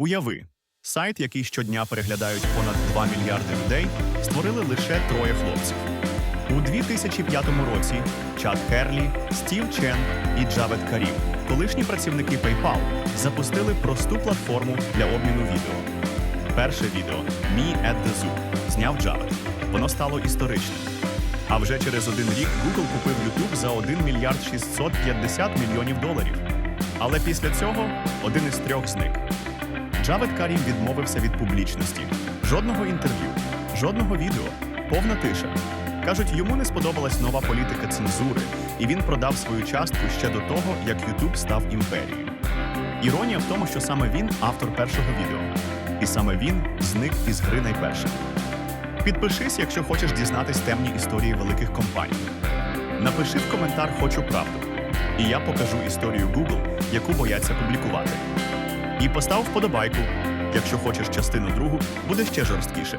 Уяви, сайт, який щодня переглядають понад 2 мільярди людей, створили лише троє хлопців. У 2005 році Чад Херлі, Стів Чен і Джавед Карім, колишні працівники PayPal, запустили просту платформу для обміну відео. Перше відео «Me at the Zoo» зняв Джавед. Воно стало історичним. А вже через один рік Google купив YouTube за 1 мільярд 650 мільйонів доларів. Але після цього один із трьох зник. Джавед Карім відмовився від публічності. Жодного інтерв'ю, жодного відео, повна тиша. Кажуть, йому не сподобалась нова політика цензури, і він продав свою частку ще до того, як YouTube став імперією. Іронія в тому, що саме він автор першого відео, і саме він зник із гри найпершим. Підпишись, якщо хочеш дізнатись темні історії великих компаній. Напиши в коментар Хочу правду, і я покажу історію Google, яку бояться публікувати. І постав вподобайку, якщо хочеш частину другу, буде ще жорсткіше.